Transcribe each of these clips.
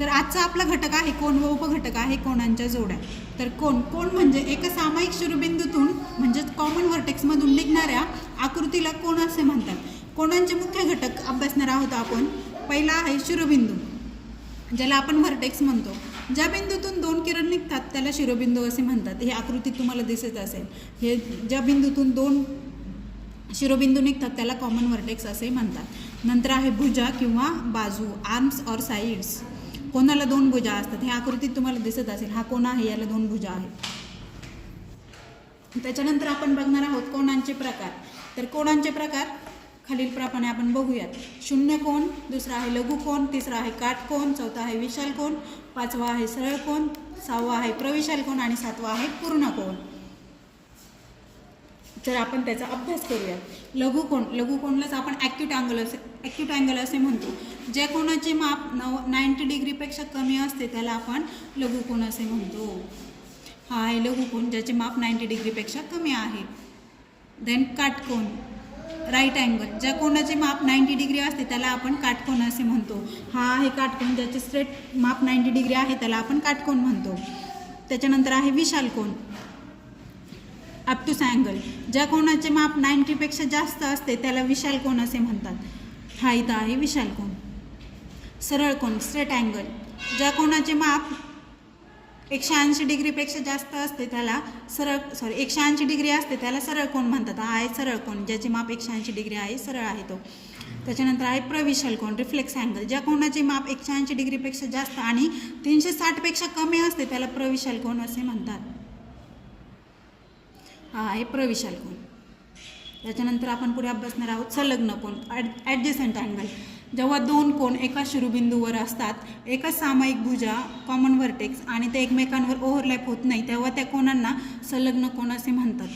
तर आजचा आपला घटक आहे कोण? व उपघटक आहे कोणांच्या जोड्या. तर कोण? कोण म्हणजे एका सामायिक शिरोबिंदूतून म्हणजेच कॉमन व्हर्टेक्समधून निघणाऱ्या आकृतीला कोण असे म्हणतात? कोणांचे मुख्य घटक अभ्यासणार आहोत आपण? पहिला आहे शिरोबिंदू ज्याला आपण व्हर्टेक्स म्हणतो. ज्या बिंदूतून दोन किरण निघतात त्याला शिरोबिंदू असे म्हणतात. हे आकृती तुम्हाला दिसत असेल. हे ज्या बिंदूतून दोन शिरोबिंदू निघतात त्याला कॉमन व्हर्टेक्स असे म्हणतात. नंतर आहे भुजा किंवा बाजू आर्म्स और साईड्स कोणाला दोन भुजा असतात हे आकृतीत तुम्हाला दिसत असेल. हा कोण आहे याला दोन भुजा आहेत. त्याच्यानंतर आपण बघणार आहोत कोणांचे प्रकार. तर कोणांचे प्रकार? खालीलप्रमाणे आपण बघूयात. शून्य कोण दुसरा आहे लघु कोण तिसरा आहे काटकोण चौथा आहे विशाल कोण पाचवा आहे सरळ कोण सहावा आहे प्रविशाल कोण आणि सातवा आहे पूर्ण कोण. तर आपण त्याचा अभ्यास करूयात लघुकोण लघुकोणलाच आपण ॲक्यूट अँगल असे ॲक्यूट अँगल असे म्हणतो. ज्या कोणाचे माप नव नाईंटी डिग्रीपेक्षा कमी असते त्याला आपण लघुकोण असे म्हणतो. हा आहे लघुकोण ज्याचे माप नाईंटी डिग्रीपेक्षा कमी आहे. देन काटकोण राईट अँगल ज्या कोणाचे माप नाईंटी डिग्री असते त्याला आपण काटकोण असे म्हणतो. हा आहे काटकोण ज्याचे स्ट्रेट माप नाईंटी डिग्री आहे त्याला आपण काटकोण म्हणतो. त्याच्यानंतर आहे विशाल कोण अपटूस अँगल ज्या कोणाचे माप नाईंटीपेक्षा जास्त असते त्याला विशाल कोण असे म्हणतात? हा इथं आहे विशाल कोण? सरळ कोण? स्ट्रेट अँगल ज्या कोणाचे माप एकशे ऐंशी डिग्रीपेक्षा जास्त असते त्याला सरळ सॉरी एकशे ऐंशी डिग्री असते त्याला सरळ कोण म्हणतात? हा आहे सरळ कोण? ज्याचे माप एकशे ऐंशी डिग्री आहे सरळ आहे तो. त्याच्यानंतर आहे प्रविशाल कोण? रिफ्लेक्स अँगल ज्या कोणाचे माप एकशे ऐंशी डिग्रीपेक्षा जास्त आणि तीनशे साठपेक्षा कमी असते त्याला प्रविशाल कोण असे म्हणतात? हा आहे प्रविशाल कोण त्याच्यानंतर आपण पुढे अभ्यासणार आहोत संलग्न कोण ॲड ॲडजस्टंट अँगल जेव्हा दोन कोण एका शिरोबिंदूवर असतात एकाच सामायिक भुजा कॉमन व्हर्टेक्स आणि ते एकमेकांवर ओव्हरलॅप होत नाही तेव्हा त्या कोणांना संलग्न कोण असे म्हणतात?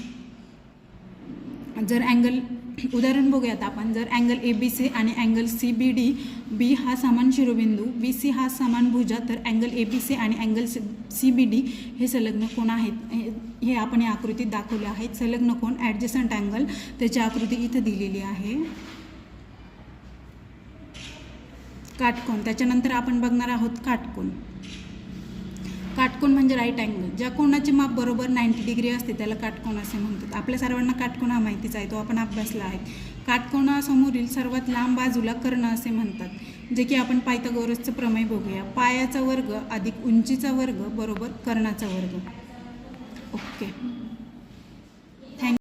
जर अँगल उदाहरण बघूयात आपण. जर अँगल ए बी सी आणि angle C B D B हा समान शिरोबिंदू बी सी हा समान भुजा तर अँगल ए बी सी आणि angle C C B D हे संलग्न कोण आहेत? हे- आपण या आकृतीत दाखवले आहेत. संलग्न कोण ॲडजस्टंट अँगल त्याची आकृती इथं दिलेली आहे. काटकोण त्याच्यानंतर आपण बघणार आहोत काटकोण काटकोण म्हणजे राईट अँगल ज्या कोणाचे माप बरोबर नाईंटी डिग्री असते त्याला काटकोण असे म्हणतात. आपल्या सर्वांना काटकोण हा माहितीच आहे. तो आपण अभ्यासला आहे. काटकोणासमोरील सर्वात लांब बाजूला कर्ण असे म्हणतात. जे की आपण पायथागोरसचं प्रमेय बघूया. पायाचा वर्ग अधिक उंचीचा वर्ग बरोबर कर्णाचा वर्ग. 오케이.